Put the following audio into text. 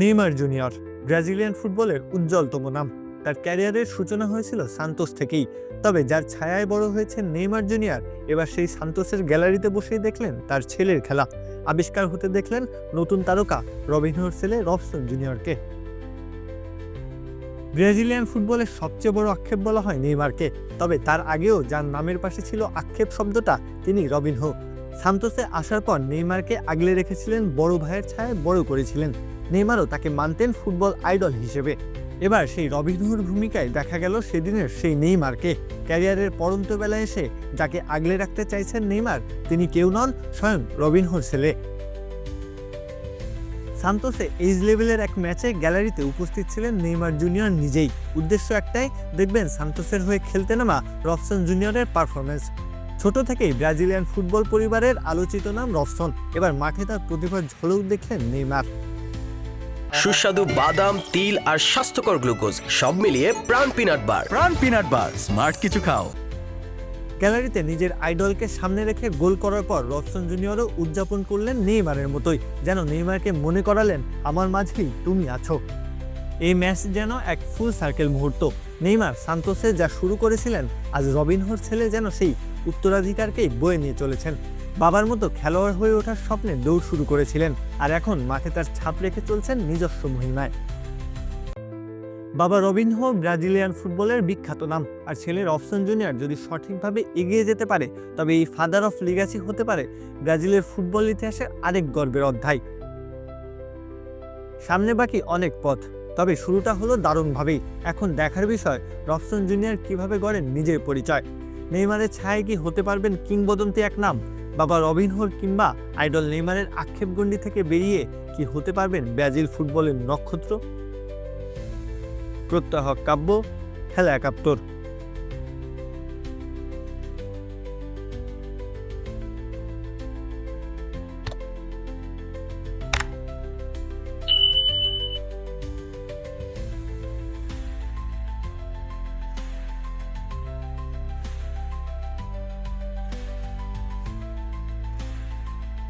Neymar junior. Brazilian ফুটবলের উজ্জ্বলতম নাম। তার ক্যারিয়ারের সূচনা হয়েছিল সান্তোস থেকেই। তবে যার ছায়ায় বড় হয়েছে নেইমার জুনিয়র, এবার সেই সান্তোসের গ্যালারিতে বসেই দেখলেন তার ছেলের খেলা। আবিষ্কার হতে দেখলেন নতুন তারকা রবিনহোর ছেলে রবসন জুনিয়রকে। ব্রাজিলিয়ান ফুটবলের সবচেয়ে বড় আক্ষেপ বলা হয় নেইমারকে। তবে তার আগেও যার নামের পাশে ছিল আক্ষেপ শব্দটা, তিনি রবিনহো। সান্তোসে আসার পর নেইমারকে আগলে রেখেছিলেন বড় ভাইয়ের ছায়ায় বড় করেছিলেন। নেইমারও তাকে মানতেন ফুটবল আইডল হিসেবে। এবার সেই রবিনহুর ভূমিকায় দেখা গেল সেদিনের সেই নেইমারকে। ক্যারিয়ারের পরন্ত বেলায় এসে যাকে আগলে রাখতে চাইছেন নেইমার, তিনি কেউ নন, স্বয়ং রবিনহুর ছেলে। সান্তোসে এইজ লেভেলের এক ম্যাচে গ্যালারিতে উপস্থিত ছিলেন নেইমার জুনিয়র নিজেই। উদ্দেশ্য একটাই, দেখবেন সান্তোসের হয়ে খেলতে নামা রফসন জুনিয়রের পারফরমেন্স ছোট থেকেই ব্রাজিলিয়ান ফুটবল পরিবারের আলোচিত নাম রফসন। এবার মাঠে তার প্রতিভার ঝলক দেখলেন নেইমার। সুস্বাদু বাদাম তিল আর স্বাস্থ্যকর গ্লুকোজ সব মিলিয়ে প্রাণ পিনাট বার। প্রাণ পিনাট বার স্মার্ট কিছু খাও। গ্যালারিতে নিজের আইডলকে সামনে রেখে গোল করার পর রবসন জুনিয়রও উদযাপন করলেন নেইমারের মতোই। যেন নেইমারকে মনে করালেন আমার মাঝেই তুমি আছো। এই ম্যাচ যেন এক ফুল সার্কেল মুহূর্ত। নেইমার সান্তোসে যা শুরু করেছিলেন আজ রবিনহোর ছেলে যেন সেই উত্তরাধিকারকেই বয়ে নিয়ে চলেছেন। বাবার মতো খেলোয়াড় হয়ে ওঠার স্বপ্নে দৌড় শুরু করেছিলেন আর এখন মাঠে তার ছাপ রেখে চলছেন নিজস্ব মহিমায়। বাবা রবিনহো ব্রাজিলিয়ান ফুটবলের বিখ্যাত নাম। আর ছেলের রবসন জুনিয়র যদি সঠিকভাবে এগিয়ে যেতে পারে, তবে এই ফাদার অফ লিগাসি হতে পারে ব্রাজিলের ফুটবল ইতিহাসের আরেক গর্বের অধ্যায়। সামনে বাকি অনেক পথ, তবে শুরুটা হলো দারুণভাবেই। এখন দেখার বিষয় রবসন জুনিয়র কীভাবে গড়েন নিজের পরিচয়? নেইমারের ছায় কি হতে পারবেন কিংবদন্তি এক নাম? বাবা রবিন হোল কিংবা আইডল নেইমারের আক্ষেপগণ্ডি থেকে বেরিয়ে কি হতে পারবেন ব্রাজিল ফুটবলের নক্ষত্র? প্রত্যাহ কাব্য, খেলা একাত্তর।